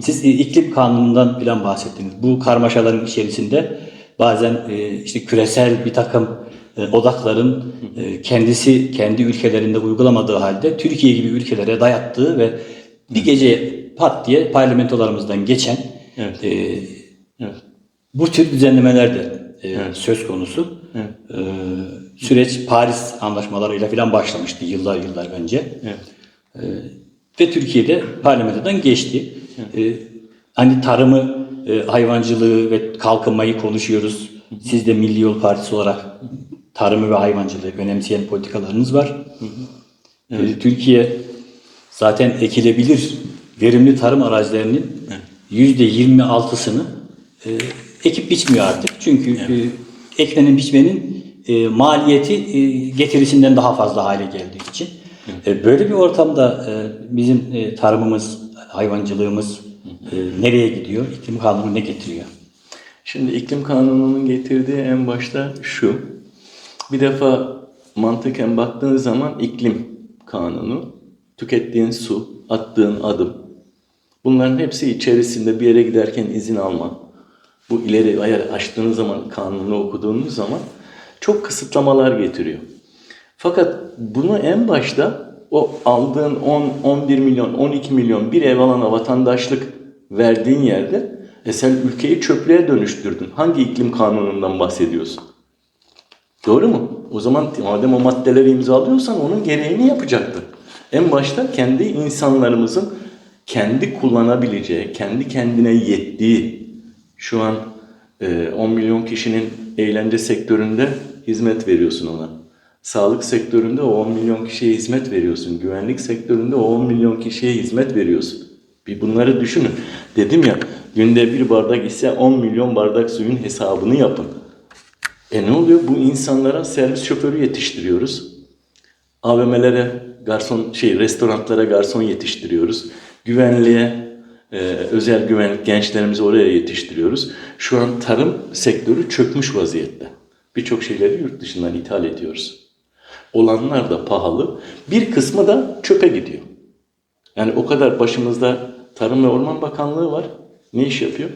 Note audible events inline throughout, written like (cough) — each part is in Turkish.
Siz e, iklim kanunundan falan bahsettiniz. Bu karmaşaların içerisinde bazen e, işte küresel bir takım e, odakların e, kendisi kendi ülkelerinde uygulamadığı halde Türkiye gibi ülkelere dayattığı ve bir gece pat diye parlamentolarımızdan geçen Evet. e, Evet. bu tür düzenlemeler de e, söz konusu. Evet. E, süreç Paris anlaşmalarıyla falan başlamıştı yıllar yıllar önce. Evet. Ve Türkiye'de parlamentodan geçti. E, hani tarımı, e, hayvancılığı ve kalkınmayı konuşuyoruz. Siz de Milli Yol Partisi olarak tarımı ve hayvancılığı önemseyen politikalarınız var. E, Türkiye zaten ekilebilir verimli tarım arazilerinin yüzde 26'sını e, ekip biçmiyor artık. Çünkü e, eklenen biçmenin e, maliyeti e, getirisinden daha fazla hale geldiği için. E, böyle bir ortamda e, bizim e, tarımımız, hayvancılığımız e, nereye gidiyor? İklim kanunu ne getiriyor? Şimdi iklim kanununun getirdiği en başta şu. Bir defa mantıken baktığınız zaman iklim kanunu, tükettiğin su, attığın adım, bunların hepsi içerisinde bir yere giderken izin alma. Bu ileri eğer açtığınız zaman, kanunu okuduğunuz zaman çok kısıtlamalar getiriyor. Fakat bunu en başta o aldığın 10, 11 milyon, 12 milyon bir ev alana vatandaşlık verdiğin yerde e sen ülkeyi çöplüğe dönüştürdün. Hangi iklim kanunundan bahsediyorsun? Doğru mu? O zaman madem o maddeleri imzalıyorsan onun gereğini yapacaktın. En başta kendi insanlarımızın kendi kullanabileceği, kendi kendine yettiği şu an e, 10 milyon kişinin eğlence sektöründe hizmet veriyorsun ona. Sağlık sektöründe o 10 milyon kişiye hizmet veriyorsun. Güvenlik sektöründe o 10 milyon kişiye hizmet veriyorsun. Bir bunları düşünün. Dedim ya günde bir bardak ise 10 milyon bardak suyun hesabını yapın. E ne oluyor? Bu insanlara servis şoförü yetiştiriyoruz. AVM'lere garson şey restoranlara garson yetiştiriyoruz. Güvenliğe e, özel güvenlik gençlerimizi oraya yetiştiriyoruz. Şu an tarım sektörü çökmüş vaziyette. Birçok şeyleri yurt dışından ithal ediyoruz. Olanlar da pahalı. Bir kısmı da çöpe gidiyor. Yani o kadar başımızda Tarım ve Orman Bakanlığı var. Ne iş yapıyor?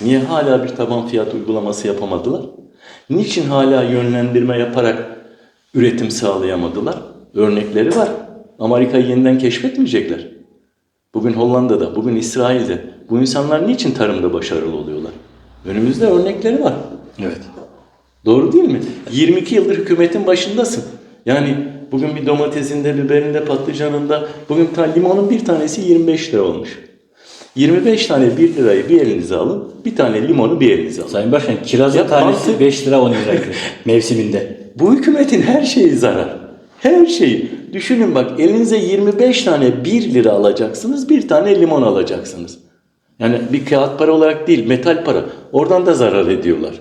Niye hala bir taban fiyat uygulaması yapamadılar? Niçin hala yönlendirme yaparak üretim sağlayamadılar? Örnekleri var. Amerika'yı yeniden keşfetmeyecekler. Bugün Hollanda'da, bugün İsrail'de. Bu insanlar niçin tarımda başarılı oluyorlar? Önümüzde örnekleri var. Evet. Doğru değil mi? 22 yıldır hükümetin başındasın. Yani bugün bir domatesinde, biberinde, patlıcanında, bugün limonun bir tanesi 25 lira olmuş. 25 tane 1 lirayı bir elinize alın, bir tane limonu bir elinize alın. Sayın Başkan kirazın Ya tanesi mantık- 5 lira 10 liraydı (laughs) mevsiminde. Bu hükümetin her şeyi zarar. Her şeyi. Düşünün bak elinize 25 tane 1 lira alacaksınız, bir tane limon alacaksınız. Yani bir kağıt para olarak değil, metal para. Oradan da zarar ediyorlar.